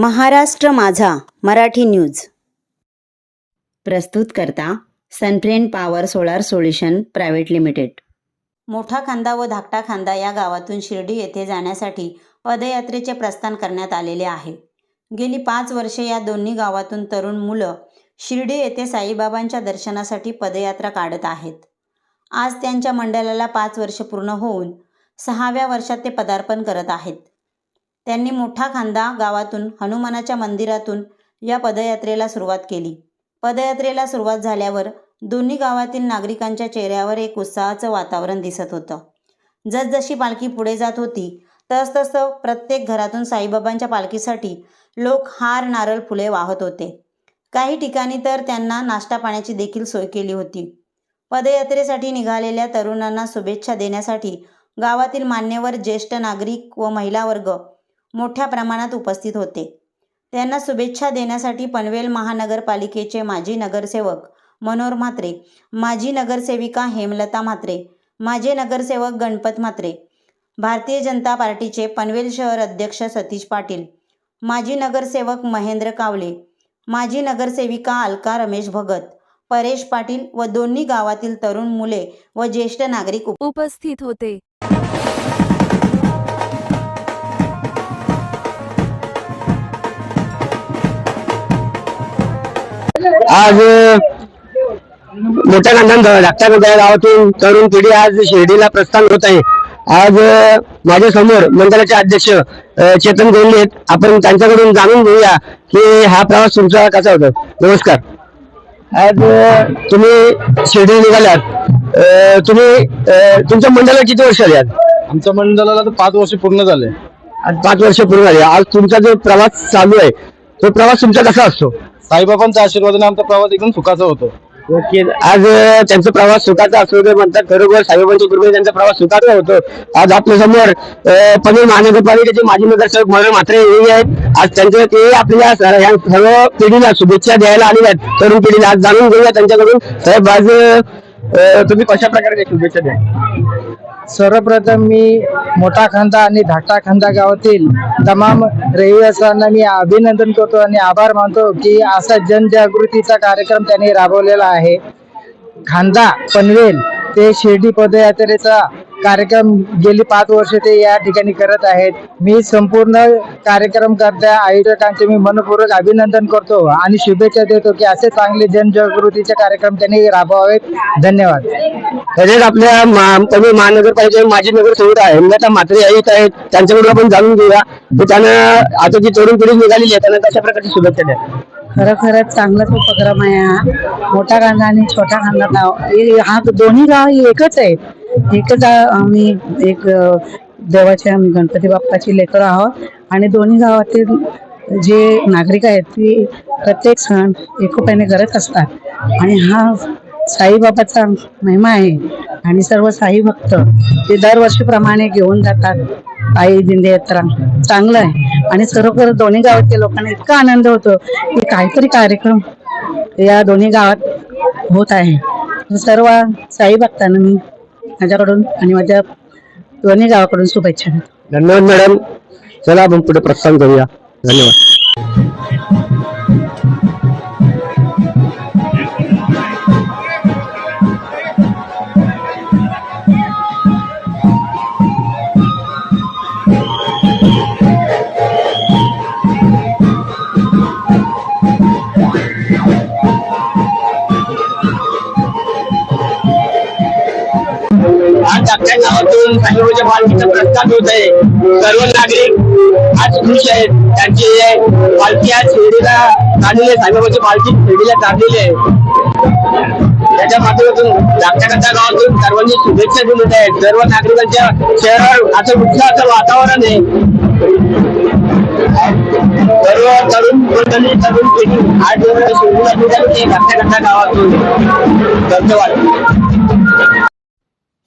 महाराष्ट्र माझा मराठी न्यूज. प्रस्तुत करता Sunfriend power solar solution private limited. मोठा खांदा व धाकटा खांदा या गावातून शिर्डी येथे जाण्यासाठी पदयात्रेचे प्रस्थान करण्यात आलेले आहे. गेली पाच वर्षे या दोन्ही गावातून तरुण मुलं शिर्डी येथे साईबाबांच्या दर्शनासाठी पदयात्रा काढत आहेत. आज त्यांच्या मंडळाला पाच वर्ष पूर्ण होऊन सहाव्या वर्षात ते पदार्पण करत आहेत. त्यांनी मोठा खांदा गावातून हनुमानाच्या मंदिरातून या पदयात्रेला सुरुवात केली. पदयात्रेला सुरुवात झाल्यावर दोन्ही गावातील नागरिकांच्या चेहऱ्यावर एक उत्साहाचं वातावरण दिसत होतं. जसजशी पालखी पुढे जात होती तसतसं प्रत्येक घरातून साईबाबांच्या पालखीसाठी लोक हार नारळ फुले वाहत होते. काही ठिकाणी तर त्यांना नाश्ता पाण्याची देखील सोय केली होती. पदयात्रेसाठी निघालेल्या तरुणांना शुभेच्छा देण्यासाठी गावातील मान्यवर ज्येष्ठ नागरिक व महिला वर्ग मोठ्या प्रमाणात उपस्थित होते. त्यांना शुभेच्छा देण्यासाठी पनवेल महानगरपालिकेचे माजी नगरसेवक मनोहर म्हात्रे माजी नगरसेविका हेमलता म्हात्रे माजी नगरसेवक गणपत म्हात्रे भारतीय जनता पार्टीचे पनवेल शहर अध्यक्ष सतीश पाटील माजी नगरसेवक महेंद्र कावले माजी नगरसेविका अलका रमेश भगत परेश पाटील व दोन्ही गावातील तरुण मुले व ज्येष्ठ नागरिक उपस्थित होते. आज मोठ्या कांदा धाकट्या कांदा या गावातून तरुण पिढी आज शिर्डीला प्रस्थान होत आहे. आज माझ्यासमोर मंडळाचे अध्यक्ष चेतन गोंडे आहेत. आपण त्यांच्याकडून जाणून घेऊया की हा प्रवास तुमचा कसा होता? नमस्कार. आज तुम्ही शिर्डी निघाल्यात तुम्ही तुमच्या मंडळाला किती वर्ष आली आज? आमच्या मंडळाला तर पाच वर्ष पूर्ण झाले. आज पाच वर्ष पूर्ण झाली. आज तुमचा जो प्रवास चालू आहे तो प्रवास तुमचा कसा असतो? साईबाबांच्या आशीर्वादाने आमचा प्रवास एकदम सुखाचा होतो. ओके. आज त्यांचा प्रवास सुखाचा असतो ते म्हणतात. खरोखर साईबाबांच्या कृपेने त्यांचा प्रवास सुखाचा होतो. आज आपल्यासमोर पनवेल महानगरपालिकेचे माजी नगरसेवक मनोहर म्हात्रे हे आहेत. आज त्यांचे ते आपल्या सर- या सर्व पिढीला शुभेच्छा द्यायला आलेले आहेत. तरुण पिढीला आज जाणून घेऊया त्यांच्याकडून. साहेब आज तुम्ही कशा प्रकारे शुभेच्छा द्या सर्वप्रथम मी मोठा खांदा आणि धाटा खांदा गावातील तमाम रहिवाशांना मी अभिनंदन करतो आणि आभार मानतो की असा जनजागृतीचा कार्यक्रम त्यांनी राबवलेला आहे. खांदा पनवेल ते शिर्डी पदयात्रेचा कार्यक्रम गेली पाच वर्ष ते या ठिकाणी करत आहेत. मी संपूर्ण कार्यक्रम करत्या आयोजकांचे मी मनपूर्वक अभिनंदन करतो आणि शुभेच्छा देतो की असे चांगले जनजागृतीचे कार्यक्रम त्यांनी राबवावेत. धन्यवाद. तसेच आपल्या मा- पनवेल महानगरपालिकेचे माजी नगरसेवक आहे हेमलता म्हात्रे या इथं आहेत त्यांच्याकडून आपण जाणून घेऊया. त्यांना आता जी तरुण पिढी निघालेली आहे त्यांना कशा प्रकारची शुभेच्छा द्या? खरोखरच चांगलाच उपक्रम आहे हा. मोठा कांदा आणि छोटा कांदा गाव हे- हा दोन्ही गाव एकच आहे एकच आम्ही एक अ, देवाचे आम्ही गणपती बाप्पाची लेकर आहोत. आणि दोन्ही गावातील जे नागरिक आहेत ते प्रत्येक सण एकोप्याने करत असतात. आणि हा साईबाबाचा महिमा आहे. आणि सर्व साई भक्त ते दरवर्षीप्रमाणे घेऊन जातात. आई दिंडी यात्रा चांगलं आहे. आणि खरोखर दोन्ही गावातील लोकांना इतका आनंद होतो की काहीतरी कार्यक्रम या दोन्ही गावात होत आहे. सर्व साई भक्तांना मी माझ्याकडून आणि माझ्या दोन्ही गावाकडून शुभेच्छा धन्यवाद मॅडम. चला आपण पुढे प्रस्थान करूया. धन्यवाद. आज आपल्या गावातून पालखीचा प्रस्थान होत आहे सर्व नागरिक आज खुश आहेत त्यांची पालखी आज शिर्डीला काढलेली आहे साईबाबाची पालखी शिर्डीला काढलेली आहे त्याच्या माध्यमातून धाकट्या कथा गावातून सर्वांनी शुभेच्छा दिलेल्या आहेत सर्व नागरिकांच्या शहरावर असं उत्साहाचं वातावरण आहे सर्व तरुण मंडळी तरुण पिढी आज शिर्डीला निघाली धाकट्या कथा गावातून धन्यवाद